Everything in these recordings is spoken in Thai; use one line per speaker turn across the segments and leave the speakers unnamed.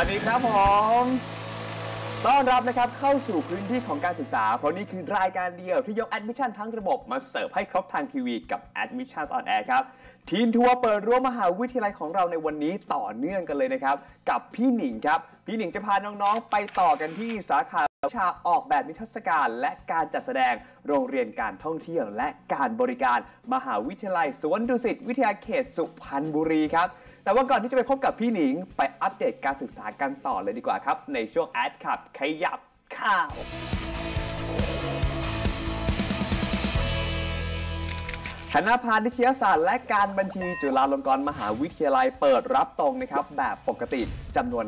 วัสดีครับผม ต้อนรับนะครับเข้าสู่พื้นที่ของการศึกษา เพราะนี่คือรายการเดียวที่ยกแอดมิชชั่นทั้งระบบมาเสิร์ฟให้ครบทางทีวีกับ Admission on Air ครับ ทีมทัวร์เปิดรั้วมหาวิทยาลัยของเราในวันนี้ต่อเนื่องกันเลยนะครับ กับพี่หนิงครับ พี่หนิงจะพาน้องๆ ไปต่อกันที่สาขา ชาออกแบบนิทรรศการและการจัดแสดงโรงเรียนการท่องเที่ยวและการบริการ มหาวิทยาลัยสวนดุสิตวิทยาเขตสุพรรณบุรีครับ แต่ว่าก่อนที่จะไปพบกับพี่หนิง ไปอัปเดตการศึกษากันต่อเลยดีกว่าครับ ในช่วงแอดขับขยับข่าว คณะพาณิชยศาสตร์และการบัญชีจุฬาลงกรณ์มหาวิทยาลัยเปิดรับตรงนะครับแบบปกติจำนวน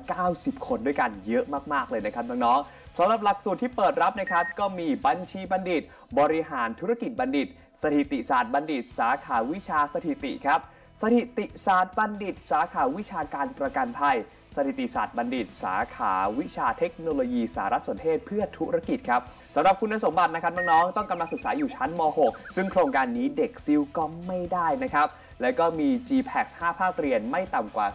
590 คนด้วยกันเยอะมากๆเลยนะครับน้องๆสำหรับหลักสูตรที่เปิดรับนะครับก็มีบัญชีบัณฑิต บริหารธุรกิจบัณฑิต สถิติศาสตร์บัณฑิต สาขาวิชาสถิติครับ สถิติศาสตร์บัณฑิต สาขาวิชาการประกันภัย สถิติศาสตร์บัณฑิต สาขาวิชาเทคโนโลยีสารสนเทศเพื่อธุรกิจครับ สำหรับคุณสมบัตินะครับน้องๆต้องกำลังศึกษาอยู่ชั้นม .6 ซึ่งโครงการนี้เด็กซิลก็ไม่ได้นะครับ แล้วก็มี GPAX 5 ภาคเรียนไม่ต่ำกว่า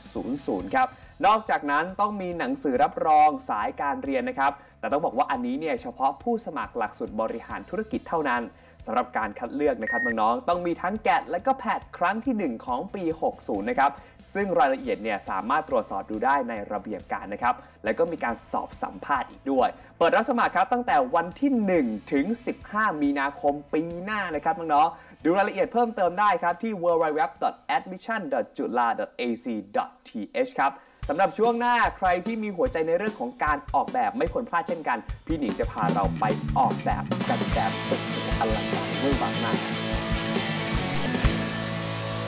3.00 ครับนอกจากนั้นต้องมีหนังสือรับรองสายการเรียนนะครับ แต่ต้องบอกว่าอันนี้เนี่ยเฉพาะผู้สมัครหลักสูตรบริหารธุรกิจเท่านั้นสำหรับการคัดเลือกนะครับน้องๆต้องมีทั้งแกะและก็แพทครั้งที่ 1 ของปี 60 นะครับ ซึ่งรายละเอียดเนี่ยสามารถตรวจสอบดูได้ในระเบียบการนะครับ แล้วก็มีการสอบสัมภาษณ์อีกด้วย เปิดรับสมัครครับตั้งแต่วันที่ 1 ถึง 15 มีนาคมปีหน้านะครับน้องๆดูรายละเอียดเพิ่มเติมได้ครับที่ www.admission.jula.ac.th ครับสำหรับช่วงหน้าใครที่มีหัวใจในเรื่องของการออกแบบไม่ควรพลาดเช่นกัน พี่หนิงจะพาเราไปออกแบบกันแบบอ้โหอลังการเวอร์วังมาก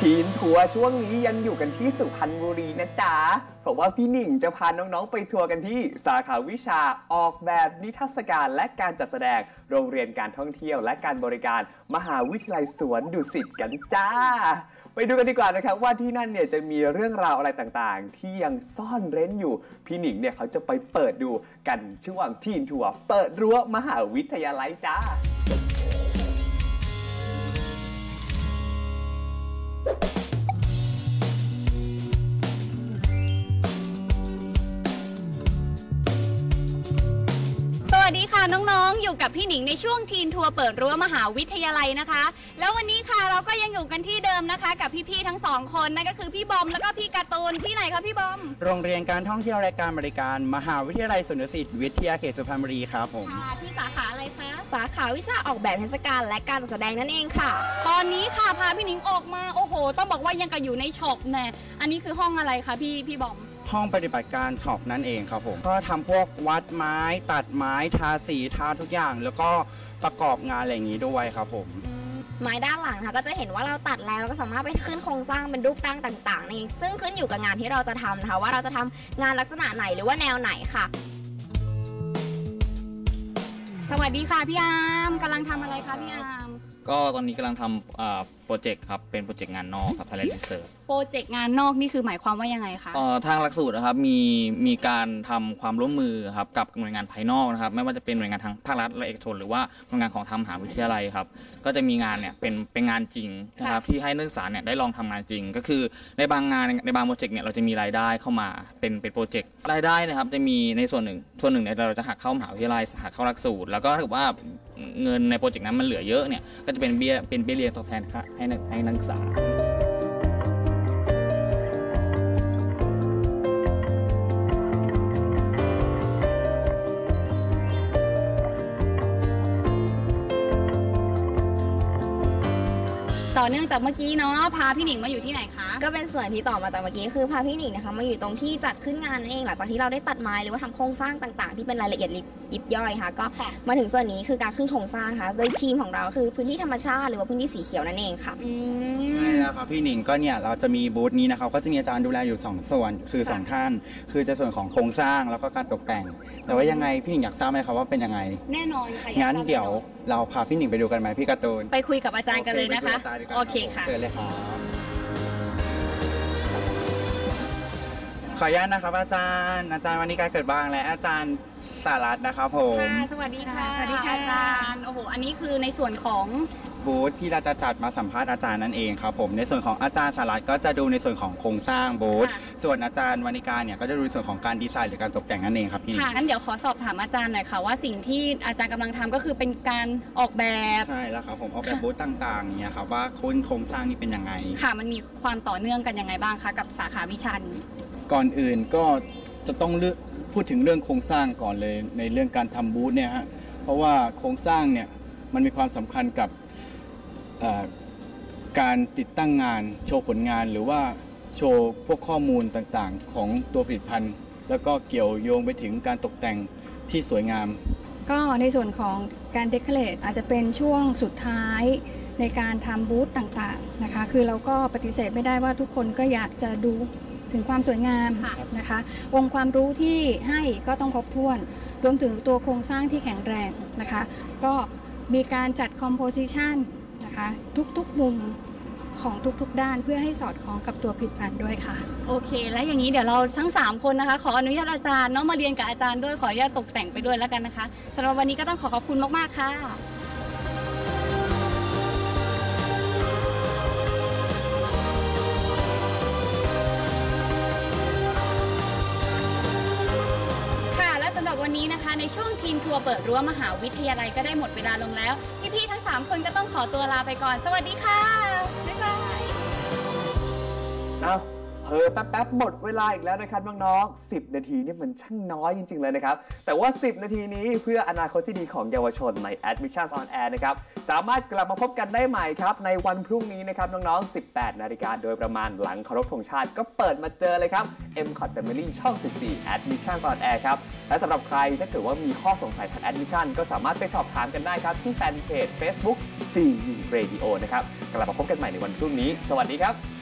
ทีมทัวร์ช่วงนี้ยังอยู่กันที่สุพรรณบุรีนะจ๊ะ เพราะว่าพี่หนิงจะพาน้องๆไปทัวร์กันที่สาขาวิชาออกแบบนิทรรศการและการจัดแสดง โรงเรียนการท่องเที่ยวและการบริการ มหาวิทยาลัยสวนดุสิตกันจ้า ไปดูกันดีกว่านะครับว่าที่นั่นเนี่ยจะมีเรื่องราวอะไรต่างๆ ที่ยังซ่อนเร้นอยู่ พี่หนิงเนี่ยเขาจะไปเปิดดูกันช่วงทีนทัวร์เปิดรั้วมหาวิทยาลัยจ้า
ค่ะน้องๆอยู่กับพี่หนิงในช่วงทีนทัวร์เปิดรั้วมหาวิทยาลัยนะคะ แล้ววันนี้ค่ะเราก็ยังอยู่กันที่เดิมนะคะ กับพี่ๆทั้งสองคนนั่นก็คือพี่บอมแล้วก็พี่การ์ตูนที่ไหนคะพี่บอม
โรงเรียนการท่องเที่ยวและการบริการ มหาวิทยาลัยสวนดุสิตวิทยาเขตสุพรรณบุรีครับผม
ค่ะที่สาขาอะไรคะ
สาขาวิชาออกแบบเทศกาลและการจัดแสดงนั่นเองค่ะ
ตอนนี้ค่ะพาพี่หนิงออกมาโอ้โห ต้องบอกว่ายังกับอยู่ในช็อปแน่อันนี้คือห้องอะไรคะพี่พี่บอม
ห้องปฏิบัติการช็อปนั่นเองครับผม ก็ทำพวกวัดไม้ตัดไม้ทาสีทาทุกอย่าง แล้วก็ประกอบงานอะไรอย่างนี้ด้วยครับผม
ไม้ด้านหลังนะคะก็จะเห็นว่าเราตัดแล้วเราก็สามารถไปขึ้นโครงสร้างเป็นรูปร่างต่างๆนั่นเองซึ่งขึ้นอยู่กับงานที่เราจะทำนะคะว่าเราจะทำงานลักษณะไหนหรือว่าแนวไหนค่ะ
สวัสดีค่ะพี่อาร์มกำลังทำอะไรคะพี่อาร์ม
ก็ตอนนี้กำลังทำอ่าโปรเจกต์ครับ เป็นโปรเจกต์งานนอกครับ Thailand Research
โปรเจกต์งานนอกนี่คือหมายความว่ายังไงคะ
เอ่อทางหลักสูตรนะครับมีมีการทำความร่วมมือครับกับหน่วยงานภายนอกนะครับ ไม่ว่าจะเป็นหน่วยงานทางภาครัฐและเอกชน หรือว่าหน่วยงานของทางมหาวิทยาลัยครับ ก็จะมีงานเนี่ยเป็นเป็นงานจริงนะครับที่ให้นักศึกษาเนี่ยได้ลองทำงานจริง ก็คือในบางงานในบางโปรเจกต์เนี่ยเราจะมีรายได้เข้ามาเป็นเป็นโปรเจกต์รายได้นะครับจะมีในส่วนหนึ่งส่วนหนึ่งเนี่ยเราจะหักเข้ามหาวิทยาลัยหักเข้าหลักสูตร แล้วก็ถ้าเกิดว่า เงินในโปรเจกต์นั้นมันเหลือเยอะเนี่ยก็จะเป็นเบี้ยเป็นเบี้ยเลี้ยงตอบแทนให้ให้นักศึกษา
ต่อเนื่องจากเมื่อกี้เนาะพาพี่หนิงมาอยู่ที่ไหนคะ
ก็เป็นส่วนที่ต่อมาจากเมื่อกี้คือพาพี่หนิงนะคะมาอยู่ตรงที่จัดขึ้นงานนั่นเองหลังจากที่เราได้ตัดไม้หรือว่าทำโครงสร้างต่าง ๆ ที่เป็นรายละเอียดยิบย่อยค่ะ ก็
ค่ะ
มาถึงส่วนนี้คือการขึ้นโครงสร้างค่ะโดยทีมของเราคือพื้นที่ธรรมชาติหรือว่าพื้นที่สีเขียวนั่นเองค่ะ
อืม
ใช่แล้วครับพี่หนิงก็เนี่ยเราจะมีบูธนี้นะครับก็จะมีอาจารย์ดูแลอยู่2ส่วนคือ
ค่ะ
2ท่าน คือจะส่วนของโครงสร้างแล้วก็การตกแต่ง แต่ว่ายังไงพี่หนิงอยากทราบไหมครับว่าเป็นยังไง
แน่นอนค่ะ
งั้น
อากทราบ
เดี๋ยว เราพาพี่หนิงไปดูกันไหมพี่การ์ตูน
ไปคุยกับอาจารย์กันเลยนะคะ
โอไปดูอาจารย์ดีกว่า
โอเค
รับผม
ค่ะ
เชิญเลยครับ ขออนุญาตนะครับอาจารย์ อาจารย์วันนี้การเกิดบางและอาจารย์สารัตน์นะครับผม
ค่ะสวัสดีค่ะ
สวัสดีค่ะ
อาจารย์โอ้โหอันนี้คือในส่วนของ
บูธที่เราจะจัดมาสัมภาษณ์อาจารย์นั่นเองครับผมในส่วนของอาจารย์สารัตน์ก็จะดูในส่วนของโครงสร้างบูธ
ค่ะ
ส่วนอาจารย์วานิกาเนี่ยก็จะดูในส่วนของการดีไซน์หรือการตกแต่งนั่นเองครับพี่
ค่ะงั้นเดี๋ยวขอสอบถามอาจารย์หน่อยค่ะว่าสิ่งที่อาจารย์กำลังทำก็คือเป็นการออกแบบ
ใช่แล้วครับผมออกแบบบูธต่างๆเนี่ยครับว่าโครงโครงสร้างนี่เป็นยังไง
ค่ะ มันมีความต่อเนื่องกันยังไงบ้างคะกับสาขาวิชานี้
ก่อนอื่นก็จะต้องเลือกพูดถึงเรื่องโครงสร้างก่อนเลยในเรื่องการทำบูธเนี่ยฮะเพราะว่าโครงสร้างเนี่ยมันมีความสำคัญกับการติดตั้งงานโชว์ผลงานหรือว่าโชว์พวกข้อมูลต่างๆ ของตัวผลิตภัณฑ์ แล้วก็เกี่ยวโยงไปถึงการตกแต่งที่สวยงาม
ก็ในส่วนของการเดคอเรทอาจจะเป็นช่วงสุดท้ายในการทำบูธต่างๆนะคะ คือเราก็ปฏิเสธไม่ได้ว่าทุกคนก็อยากจะดู ถึงความสวยงาม
ค่ะ
นะคะ องค์ความรู้ที่ให้ก็ต้องครบถ้วน รวมถึงตัวโครงสร้างที่แข็งแรงนะคะ ก็มีการจัดคอมโพสิชันนะคะทุกๆมุมของทุกๆด้านเพื่อให้สอดคล้องกับตัวผลิตภัณฑ์ด้วยค่ะ
โอเค แล้วอย่างนี้เดี๋ยวเราทั้ง 3 คนนะคะ ขออนุญาตอาจารย์เนาะมาเรียนกับอาจารย์ด้วยขออนุญาตตกแต่งไปด้วยแล้วกันนะคะสำหรับวันนี้ก็ต้องขอขอบคุณมากๆค่ะค่ะ นี้นะคะ ในช่วงทีมทัวร์เปิดรั้วมหาวิทยาลัยก็ได้หมดเวลาลงแล้ว พี่ๆทั้ง 3 คนก็ต้องขอตัวลาไปก่อน สวัสดีค่ะ บ๊ายบาย
เอา เพอแป๊บๆหมดเวลาอีกแล้วนะครับน้องๆ10 นาทีนี่มันช่างน้อยจริง ๆ เลยนะครับ แต่ว่า 10 นาทีนี้เพื่ออนาคตที่ดีของเยาวชนใน Admissions on Air นะครับ สามารถกลับมาพบกันได้ใหม่ครับ ในวันพรุ่งนี้นะครับน้องๆ 18 นาฬิกาโดยประมาณหลังเคารพธงชาติก็เปิดมาเจอเลยครับ m c o t Family ช่อง 14 Admissions on Air ครับ และสำหรับใครถ้าเกิดว่ามีข้อสงสัยทาง Admission ก็สามารถไปสอบถามกันได้ครับที่แฟนเพจ Facebook CU Radio นะครับกลับมาพบกันใหม่ในวันพรุ่งนี้ สวัสดีครับ